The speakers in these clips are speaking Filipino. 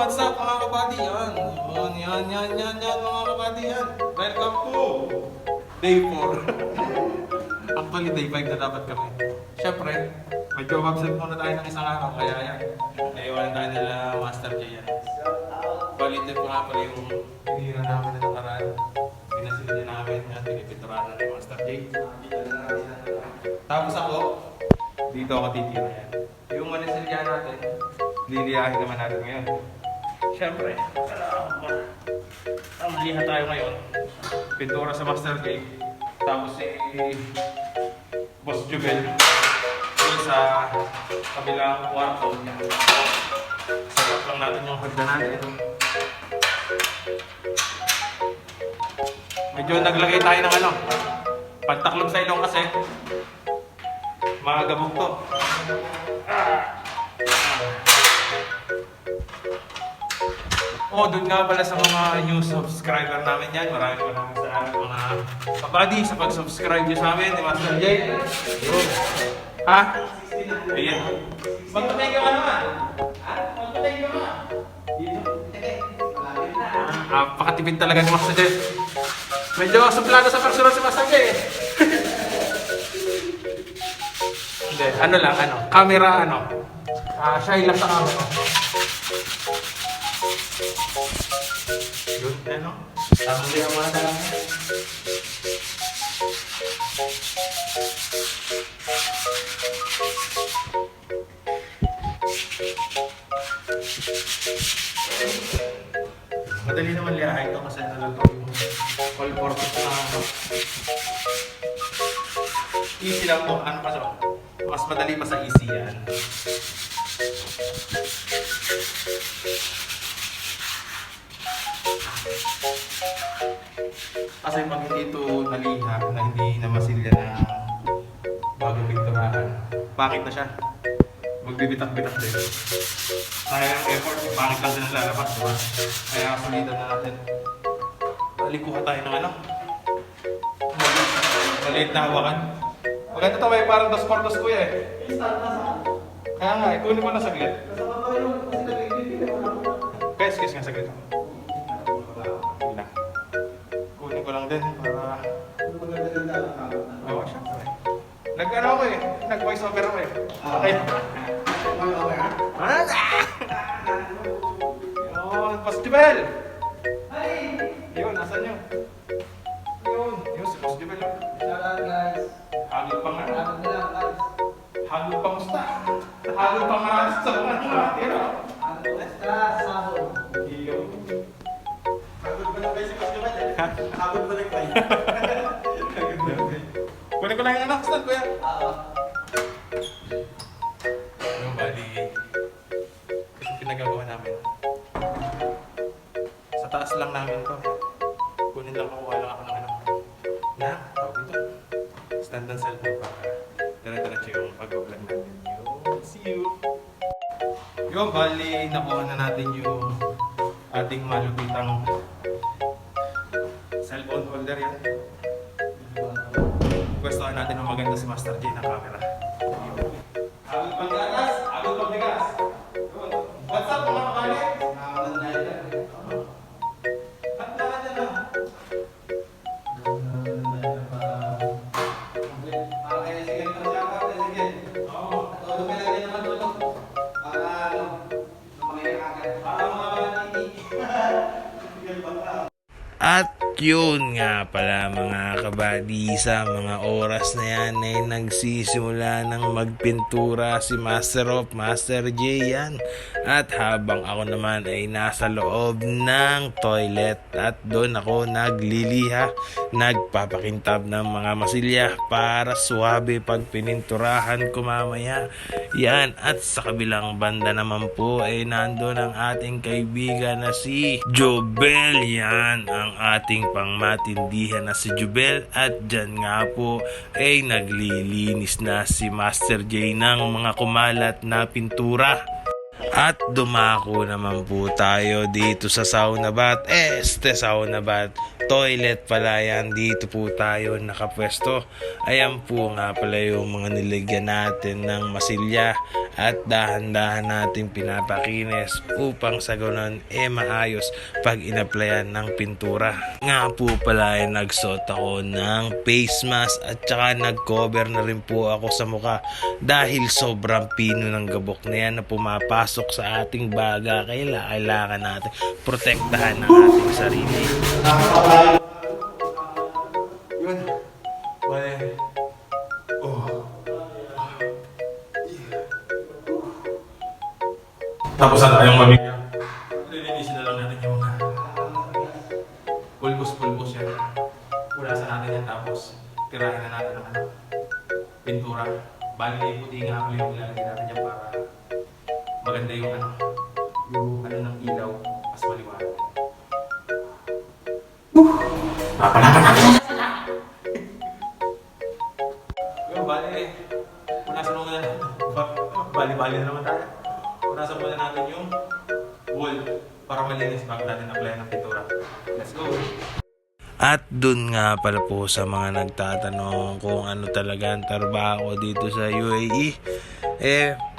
what's up mga kabady? Yan, yan, yan, yan, yan, yan mga kabady yan. Welcome to Day 4. Actually, Day 5 na dapat kami. Siyempre, medyo absent muna tayo ng isang araw, kaya yan. Naiwanan tayo nila Master J yan. Balitin ko nga pala yung hinira namin na nakaraan. Pinasilid din namin at pinipinturahan na ni Master J. Tapos ako, dito ako titira yan. Yung manasilya natin, liliyahin naman natin ngayon. Siyempre, ang liha tayo ngayon. Pintura sa Master J. Tapos si Boss Jubel. Doon sa kabilang kwarto. Sarap lang natin yung hagda natin. Medyo naglagay tayo ng ano. Pagtaklob sa ilong kasi. Mga gabog to. Oh, doon nga pala sa mga new subscriber namin yan. Maraming maraming salamat mga kabady sa pag-subscribe nyo sa amin ni Master J. Yun. Ha? Ayan. Magpatay ka ka naman. Ha? Magpatay ka ka. Dito. Ah, pakatipid talaga ni Master J. Medyo suplado sa personal si Master J. eh. Hindi, ano lang, ano, camera, ano, ah, shy lang sa camera. Yun, ano, din ang mga dalang yan. Madali naman liyahay ito kasi nalagay yung all purpose na ano. Easy lang to. Ano pa siya? Mas madali pa sa easy yan. Kasi pag hindi ito naliha, na hindi na masilya na bago pinturahan, pangit na siya. Magbibitak-bitak din. Kaya yung effort, pangit lang din ang lalabas, diba? Kaya sulitan na natin. Alikuha tayo ng ano? Maliit na hawakan. Maganda to, may parang dos por dos kuya eh. Kaya nga, eh, kunin mo na saglit. Kaya, excuse nga saglit. Yun din para... Oo, syempre. Nag-ano ako eh. Nag-voice over ako eh. Okay. Ah! Yun, Postibel! Yun, nasan yun? Yun, yun si Postibel. Hagod pa nga. Hagod pa musta. Hagod pa nga sa mga tira. Ko lang yung anak stand, kuya. Yung bali, ito pinagagawa namin. Sa taas lang namin to. Kunin lang makuha lang ako ng ano. Na, tawag dito. Stand and cellphone para dire-diretso yung pag-vlog natin. Yun, see you! Yung bali, nakuha na natin yung ating malupitang natin ng maganda si Master J na camera. Yun nga pala mga kabady sa mga oras na yan ay nagsisimula ng magpintura si Master of Master J yan. At habang ako naman ay nasa loob ng toilet at doon ako nagliliha, nagpapakintab ng mga masilya para suwabe pag pininturahan ko mamaya. Yan at sa kabilang banda naman po ay nandun ang ating kaibigan na si Jobel yan ang ating pangmatindihan na si Jubel at dyan nga po ay naglilinis na si Master J ng mga kumalat na pintura. At dumako naman po tayo dito sa sauna bath. Este sauna bath. Toilet pala yan. Dito po tayo nakapwesto. Ayan po nga pala yung mga niligyan natin ng masilya at dahan-dahan natin pinapakinis upang sa ganun eh maayos pag inaplayan ng pintura. Nga po pala ay nagsuot ako ng face mask at saka nag-cover na rin po ako sa mukha dahil sobrang pino ng gabok na yan na pumapasok sa ating baga. Kaya kailangan natin protektahan ang ating sarili. Yun. Bale. Oh. Tapos na tayong mamigyan. Lilinisin na lang natin yung mga pulbos-pulbos yan. Pulasan natin yan tapos tirahin na natin ng ano, pintura. Bali puti nga pala yung ilalagay natin yan para maganda yung ano, yung ano ng ilaw, mas maliwanag. Papalapan natin! Yung bali, punasan mo muna. Bali-bali na naman tayo. Punasan muna natin yung wall para malinis bago natin apply ng pintura. Let's go! At dun nga pala po sa mga nagtatanong kung ano talaga ang trabaho ko dito sa UAE, eh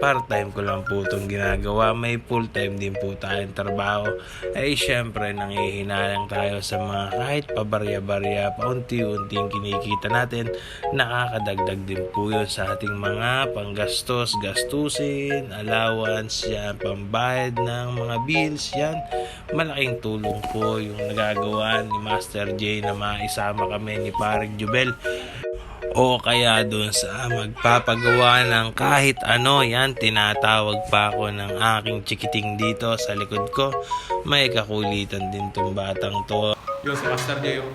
part-time ko lang po itong ginagawa. May full-time din po tayong trabaho. Eh syempre nangihinalang tayo sa mga kahit pabarya-barya, paunti-unting kinikita natin. Nakakadagdag din po yun sa ating mga panggastos, gastusin, allowance, yan, pambayad ng mga bills, yan. Malaking tulong po yung nagagawa ni Master J na maisama kami ni Paring Jubel o kaya doon sa magpapagawa ng kahit ano yan tinatawag pa ako ng aking chikiting dito sa likod ko may kakulitan din tong batang to Yun, si Master J yung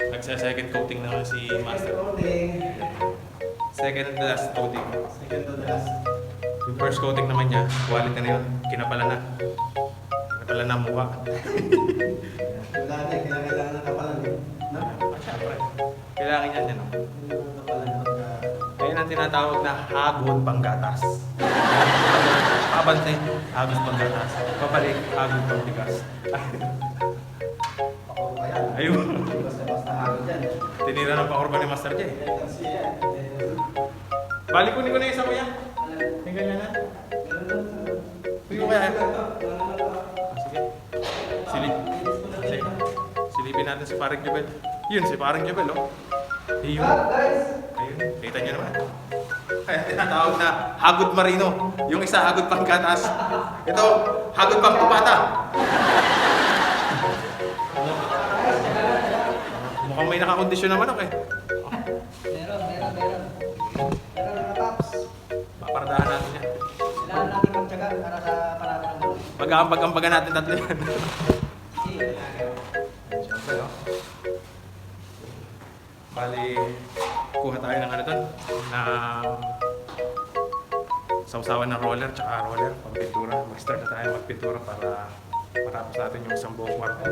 nagsa-second coating naman si Master. Second and last coating. Second to the last. Yung first coating naman niya, quality na yun. Kinapala na. Kinapala na mukha. Wala na, kailangan ng Kailangan yan yan. oh. Kapalan pagka... Kaya ang tinatawag na hagod panggatas. Pabante, hagod panggatas. Pabalik, hagod pangbigas. Ayun. Tinira ng pakurba ni Master J. Balik ko ko na isa ko yan. Yung ganyan na. Hindi kaya. Ah, sige. Silip. Sige. Silipin natin si Paring Jubel. Yun, si Paring Jubel, oh. Ayun. Ayun, kita niyo naman. Kaya tinatawag na hagod marino. Yung isa hagod panggatas. Ito, hagod pang. Mukhang may nakakondisyon naman ako eh. Meron, meron, meron. Meron mga tops. Paparadahan natin yan. Kailangan natin magtyaga para sa parada ng bulo. Pag-aambag-ambagan natin tatlo yan. Bali, kuha tayo ng ano doon, na sausawan ng roller tsaka roller, pagpintura. Mag-start na tayo magpintura para matapos natin yung isang buong kwarto.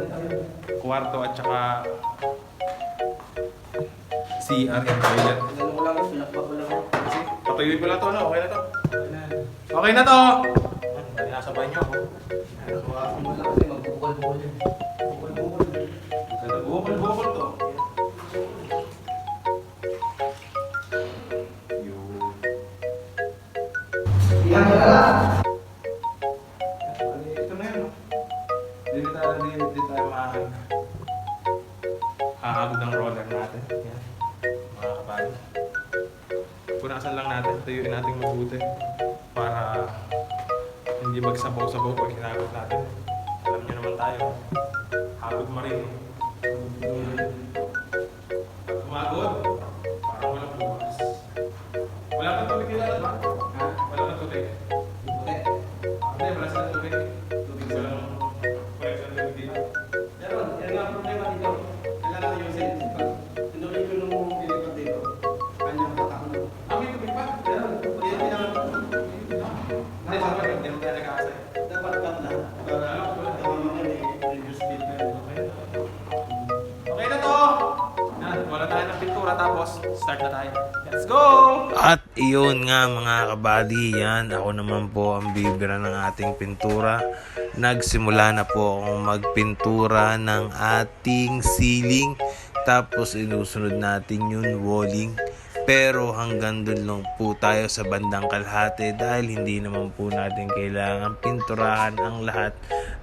Kwarto at tsaka CR yung toilet. Ganun ko lang, pinakbak ko lang. Patuyuin ko lang to, ano? Okay na to? Okay na to! Ay, Nasabay niyo ako. Lang kasi magbukol-bukol yan. Bukol-bukol. Bukol-bukol to. Hagod start na tayo. Let's go! At iyon nga mga kabady, yan ako naman po ang bibira ng ating pintura. Nagsimula na po akong magpintura ng ating ceiling. Tapos inusunod natin yung walling. Pero hanggang dun lang po tayo sa bandang kalahati dahil hindi naman po natin kailangan pinturahan ang lahat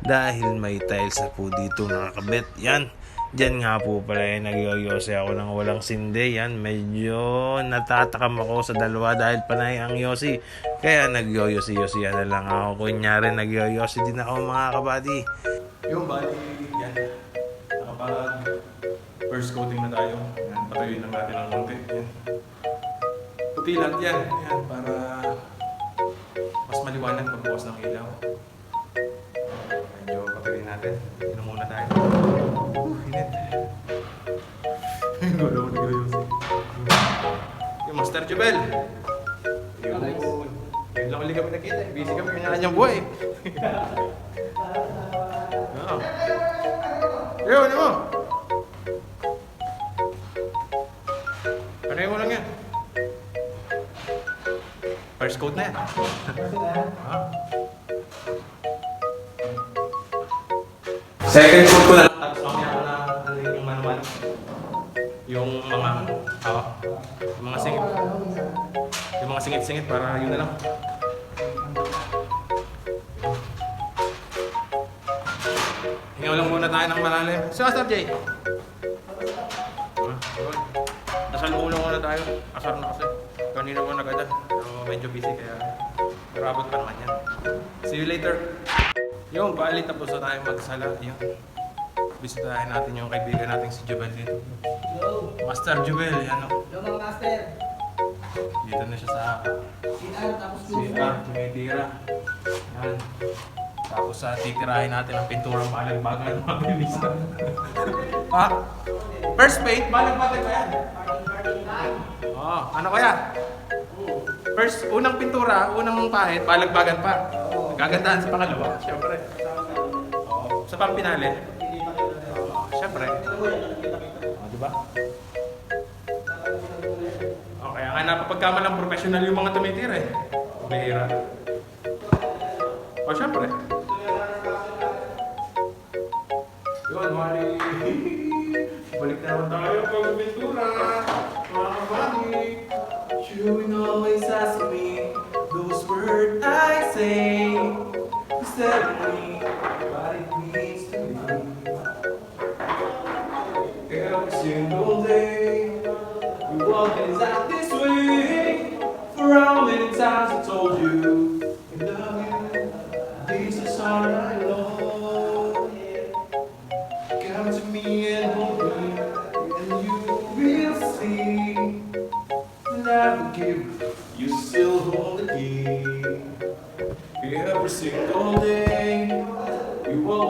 dahil may tiles na po dito nakakabit. Yan. Diyan nga po pala eh, nagyoyose ako ng walang sinde. Yan, medyo natatakam ako sa dalawa dahil panay ang yosi. Kaya nagyoyosi-yosi na lang ako. Kunyari, nagyoyosi din ako mga kabady. Yung bali, yan. Nakapag first coating na tayo. Yan, patuyuin lang natin ng konti. Yan. Puti lang yan. Yan, para mas maliwanag pagbukas ng ilaw. Medyo patuyuin natin. Inom muna tayo. Gulo ko nag-ayusin. Yung Master Jubel. Yun. Yun lang ulit kami nakita. Busy kami kanya-kanyang buhay. Oo. Yo, ano mo? Ano mo lang yan? First coat na yan. Ha? Second coat ko na. Tapos mamaya ko na ano yung manual. Mga, ah, yung mga singit. Yung mga singit-singit para yun na lang. Hingaw lang muna tayo ng malalim. Si Master J. Ah, yun. Asal muna tayo. Asar na kasi. Kanina ko nagada. Pero medyo busy kaya marabot pa naman yan. See you later. Yung, bali tapos na tayo magsala. Yung, bisitahin natin yung kaibigan nating si Jubel dito. Hello. Master Jubel, yan o. Hello mga master. Dito na siya sa CR tapos CR, tumitira. Yan. Tapos sa titirahin natin ang pintura balagbagan mabilis na. ha? First paint, balagbagan ba yan? Oo, ano kaya? First, unang pintura, unang pahit, balagbagan pa. Gagandahan sa pangalawa, syempre. Oo. Sa pampinali, Oo, syempre. Oh, ba? Oh, kaya nga napapagkamalang professional yung mga tumitira eh. Bihira. O, syempre. Yun, mali. Balik na naman tayo pag pintura. Mga kabali. You will always ask me those words I say. Instead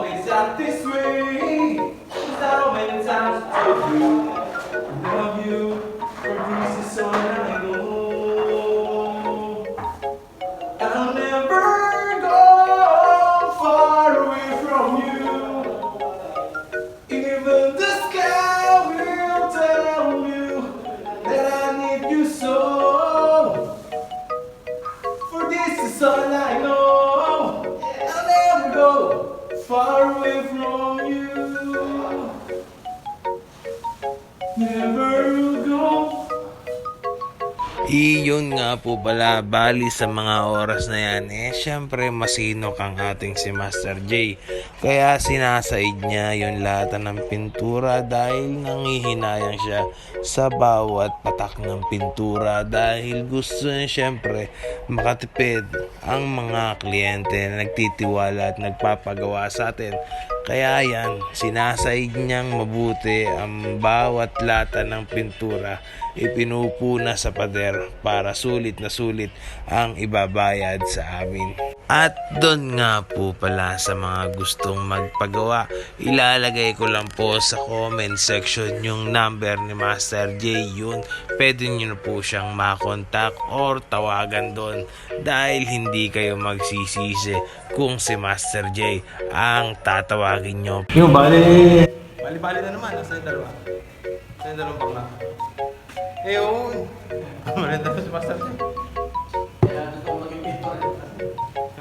always something sweet that always times to do. Never go. Iyon nga po pala, bali sa mga oras na yan, eh syempre masino kang ating si Master J. Kaya sinasaid niya yung lata ng pintura dahil nangihinayang siya sa bawat patak ng pintura dahil gusto niya syempre makatipid ang mga kliyente na nagtitiwala at nagpapagawa sa atin. Kaya yan, sinasaid niyang mabuti ang bawat lata ng pintura ipinupuna sa pader para sulit na sulit ang ibabayad sa amin. At doon nga po pala sa mga gustong magpagawa, ilalagay ko lang po sa comment section yung number ni Master J yun. Pwede nyo na po siyang makontak or tawagan doon dahil hindi kayo magsisisi kung si Master J ang tatawagin nyo. Yo, bali! Bali-bali na naman, nasa yung dalawa. Nasa yung dalawang bakla. Eh, oo. Maranda si Master J.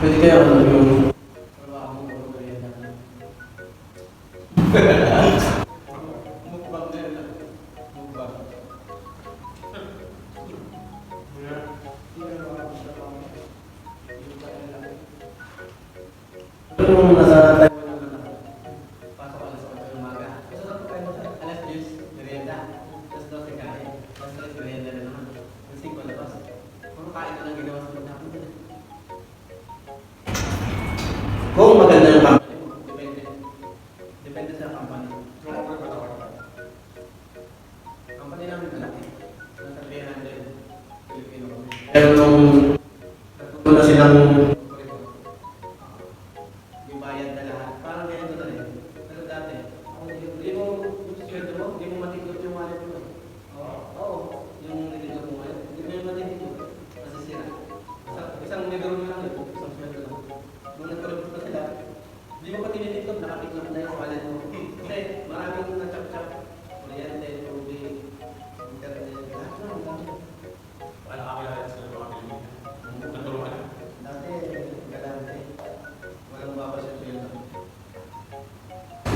就是这样的就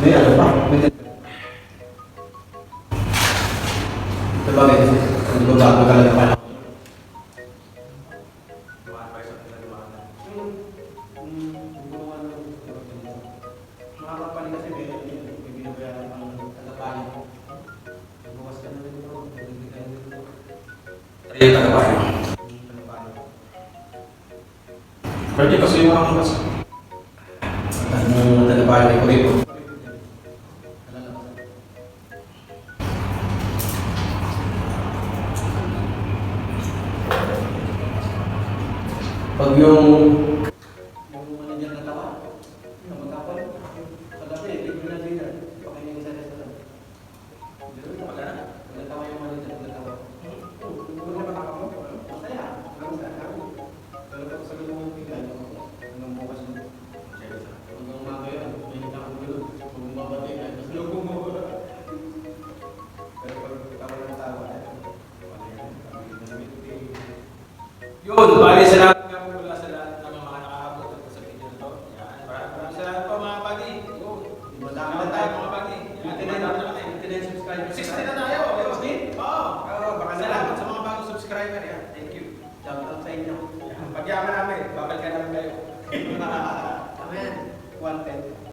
May ano pa? May Sa bagay, hindi ko bago talaga pa ako. Ayan, tagapayo. Pwede kasi yung mga mas. Ang tagapayo, ikaw rin. moving and